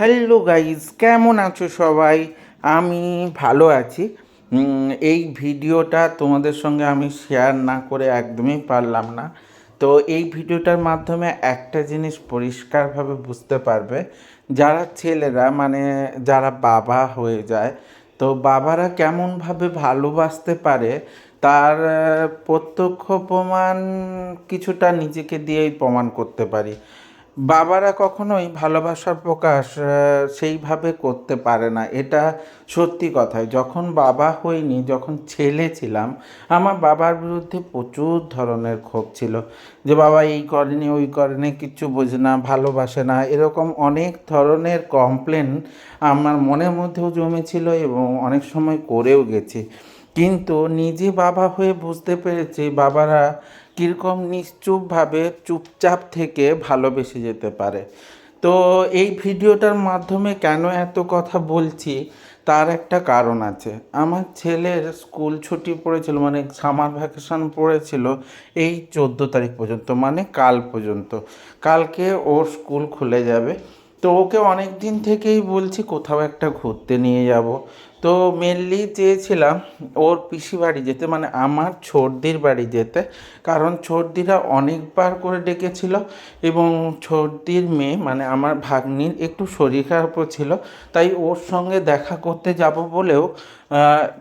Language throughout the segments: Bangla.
হ্যালো গাইজ কেমন আছো সবাই? আমি ভালো আছি। এই ভিডিওটা তোমাদের সঙ্গে আমি শেয়ার না করে একদমই পারলাম না। তো এই ভিডিওটার মাধ্যমে একটা জিনিস পরিষ্কারভাবে বুঝতে পারবে। যারা ছেলেরা মানে যারা বাবা হয়ে যায়, তো বাবারা কেমনভাবে ভালোবাসতে পারে, তার প্রত্যক্ষ প্রমাণ কিছুটা নিজেকে দিয়েই প্রমাণ করতে পারি। বাবারা কখনোই ভালোবাসার প্রকাশ সেইভাবে করতে পারে না। এটা সত্যি কথাই। যখন বাবা হইনি, যখন ছেলে ছিলাম, আমার বাবার বিরুদ্ধে প্রচুর ধরনের ক্ষোভ ছিল যে, বাবা, এই করেনি, ওই করেনি, কিচ্ছু বোঝে না, ভালোবাসে না। এরকম অনেক ধরনের কমপ্লেন আমার মনের মধ্যেও জমেছিল এবং অনেক সময় করেও গেছি। কিন্তু নিজে বাবা হয়ে বুঝতে পেরেছি বাবারা কীরকম নিশ্চুপভাবে চুপচাপ থেকে ভালোবেসে যেতে পারে। তো এই ভিডিওটার মাধ্যমে কেন এত কথা বলছি, তার একটা কারণ আছে। আমার ছেলের স্কুল ছুটি পড়েছিল মানে সামার ভ্যাকেশন পড়েছিল এই চোদ্দ তারিখ পর্যন্ত মানে কাল পর্যন্ত। কালকে ওর স্কুল খুলে যাবে। তো ওকে অনেক দিন থেকেই বলছি, কোথাও একটা ঘুরতে নিয়ে যাব। তো মেনলি চেয়েছিলাম ওর পিসি বাড়ি যেতে মানে আমার ছোটদির বাড়ি যেতে। কারণ ছোটদিরা অনেকবার করে ডেকেছিল এবং ছোটদির মেয়ে মানে আমার ভাগ্নির একটু শরীর খারাপও ছিল, তাই ওর সঙ্গে দেখা করতে যাব বলেও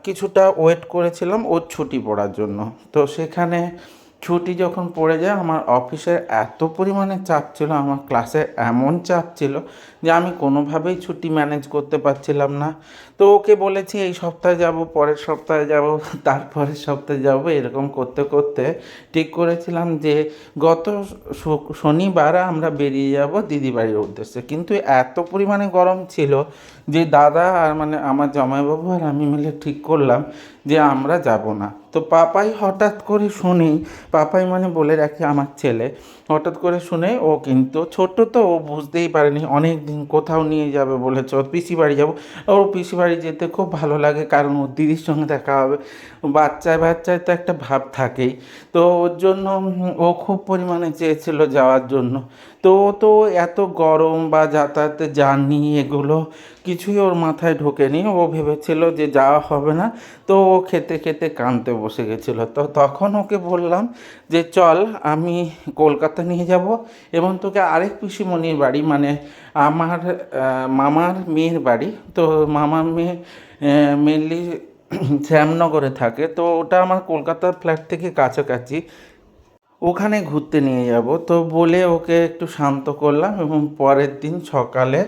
কিছুটা ওয়েট করেছিলাম ওর ছুটি পড়ার জন্য। তো সেখানে ছুটি যখন পড়ে যায়, আমার অফিসের এত পরিমাণে চাপ ছিল, আমার ক্লাসে এমন চাপ ছিল যে আমি কোনোভাবেই ছুটি ম্যানেজ করতে পারছিলাম না। তো ওকে বলেছি, এই সপ্তাহে যাব, পরের সপ্তাহে যাব, তারপরের সপ্তাহে যাব। এরকম করতে করতে ঠিক করেছিলাম যে, গত শনিবার আমরা বেরিয়ে যাব দিদি বাড়ির উদ্দেশ্যে। কিন্তু এত পরিমাণে গরম ছিল যে, দাদা আর মানে আমার জামাইবাবু আর আমি মিলে ঠিক করলাম যে আমরা যাব না। তো পাপাই হঠাৎ করে শুনেই পাপাই মানে বলে রাখি আমার ছেলে, হঠাৎ করে শুনে, ও কিন্তু ছোট তো, ও বুঝতেই পারেনি অনেক দিন কোথাও নিয়ে যাবে বলেছে, ওর পিসি বাড়ি যাব। ওর পিসি বাড়ি যেতে খুব ভালো লাগে, কারণ ওর দিদির সঙ্গে দেখা হবে। বাচ্চায় বাচ্চায় তো একটা ভাব থাকেই। তো ওর জন্য, ও খুব পরিমাণে চেয়েছিল যাওয়ার জন্য। তো ও তো এত গরম বা যাতায়াতে জার্নি এগুলো কিছুই ওর মাথায় ঢোকেনি। ও ভেবেছিল যে যাওয়া হবে না। তো ও খেতে খেতে কাঁদতে বসে গেছিল। তো তখন ওকে বললাম যে, চল, আমি কলকাতা নিয়ে যাব এবং তোকে আরেক পিসিমণির বাড়ি মানে আমার মামার মেয়ের বাড়ি। তো মামার মেয়ে মেনলি শ্যামনগরে থাকে। তো ওটা আমার কলকাতার ফ্ল্যাট থেকে কাছাকাছি। ওখানে ঘুরতে নিয়ে যাব। তো বলে ওকে একটু শান্ত করলাম এবং পরের দিন সকালে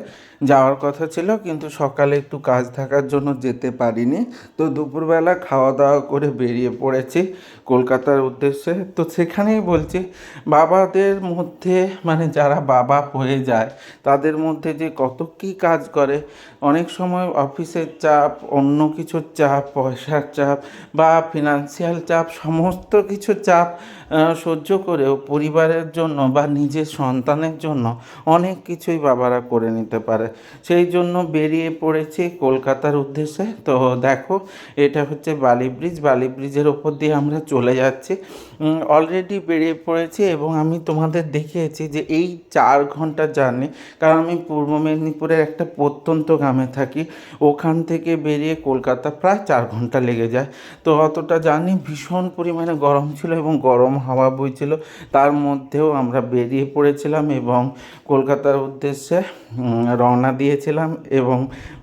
যাওয়ার কথা ছিল কিন্তু সকালে একটু কাজ থাকার জন্য যেতে পারিনি। তো দুপুরবেলা খাওয়া দাওয়া করে বেরিয়ে পড়েছি কলকাতার উদ্দেশ্যে। তো সেখানেই বলছি বাবাদের মধ্যে মানে যারা বাবা হয়ে যায় তাদের মধ্যে যে কত কী কাজ করে অনেক সময় অফিসের চাপ অন্য কিছুর চাপ পয়সার চাপ বা ফিনান্সিয়াল চাপ সমস্ত কিছু চাপ আহ, সহ্য করেও পরিবারের জন্য বা নিজের সন্তানের জন্য অনেক কিছুই বাবারা করে নিতে পারে। সেই জন্য বেরিয়ে পড়েছি কলকাতার উদ্দেশ্যে। তো দেখো, এটা হচ্ছে বালি ব্রিজ। বালি ব্রিজের ওপর দিয়ে আমরা চলে যাচ্ছি। অলরেডি বেরিয়ে পড়েছি এবং আমি তোমাদের দেখিয়েছি যে এই চার ঘণ্টা জার্নি, কারণ আমি পূর্ব মেদিনীপুরের একটা প্রত্যন্ত গ্রামে থাকি, ওখান থেকে বেরিয়ে কলকাতা প্রায় চার ঘণ্টা লেগে যায়। তো অতটা জার্নি ভীষণ পরিমাণে গরম ছিল এবং গরম হাওয়া বইছিল তার মধ্যেও আমরা বেরিয়ে পড়েছিলাম এবং কলকাতার উদ্দেশ্যে রওনা দিয়েছিলাম এবং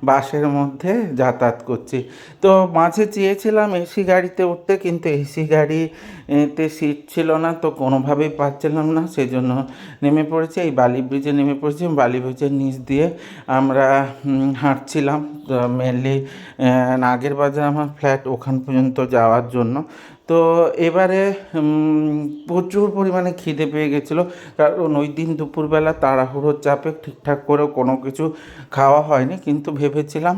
বাসের মধ্যে যাতায়াত করছি। তো মাঝে চেয়েছিলাম এসি গাড়িতে উঠতে, কিন্তু এসি গাড়িতে সিট ছিল না, তো কোনোভাবেই পাচ্ছিলাম না। সেই জন্য নেমে পড়েছি, এই বালি ব্রিজে নেমে পড়েছি। বালি ব্রিজের নিচ দিয়ে আমরা হাঁটছিলাম মেনলি নাগের বাজার আমার ফ্ল্যাট ওখান পর্যন্ত যাওয়ার জন্য। তো এবারে প্রচুর পরিমাণে খিদে পেয়ে গেছিল। কারণ ওই দিন দুপুরবেলা তাড়াহুড়োর চাপে ঠিকঠাক করে কোনো কিছু খাওয়া হয়নি, কিন্তু ভেবেছিলাম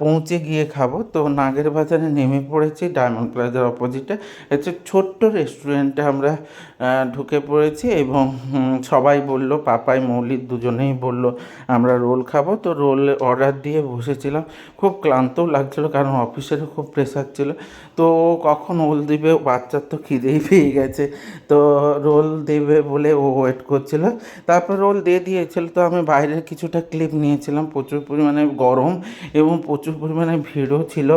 পৌঁছে গিয়ে খাব। তো নাগের বাজারে নেমে পড়েছি, ডায়মন্ড প্লাজার অপোজিটে। হচ্ছে ছোট্ট রেস্টুরেন্টে আমরা ঢুকে পড়েছি এবং সবাই বলল, পাপাই, মৌলিক দুজনেই বলল, আমরা রোল খাব। তো রোল অর্ডার দিয়ে বসেছিলাম। খুব ক্লান্তও লাগছিল, কারণ অফিসেরও খুব প্রেশার ছিল। তো কখন ওল দিবে, বাচ্চার তো খিদেই পেয়ে গেছে। তো রোল দেবে বলে ও ওয়েট করছিল। তারপর রোল দিয়ে দিয়েছিল, তো আমি বাইরের কিছুটা ক্লিপ নিয়েছিলাম। প্রচুর পরিমাণে গরম এবং প্রচুর পরিমাণে ভিড়ও ছিল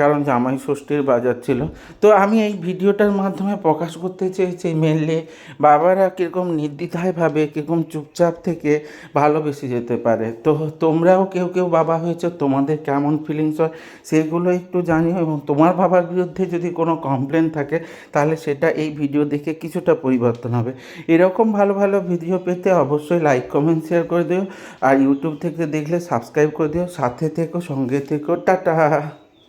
কারণ জামাই ষষ্ঠীর বাজার ছিল। তো আমি এই ভিডিওটার মাধ্যমে প্রকাশ করতে চেয়েছি মেনলি বাবারা কীরকম নির্দ্বিধায়ভাবে, কীরকম চুপচাপ থেকে ভালোবেসে যেতে পারে। তো তোমরাও কেউ কেউ বাবা হয়েছে, তোমাদের কেমন ফিলিংস হয়, সেগুলো একটু জানিও এবং তোমার বাবার বিরুদ্ধে যদি কোনো কমপ্লেন থাকে, তাহলে সেটা এই ভিডিও দেখে কিছুটা পরিবর্তন হবে। এরকম ভালো ভালো ভিডিও পেতে অবশ্যই লাইক কমেন্ট শেয়ার করে দিও। আর ইউটিউব থেকে দেখলে সাবস্ক্রাইব করে দিও। সাথে থেকো, সঙ্গে থেকো, টাটা!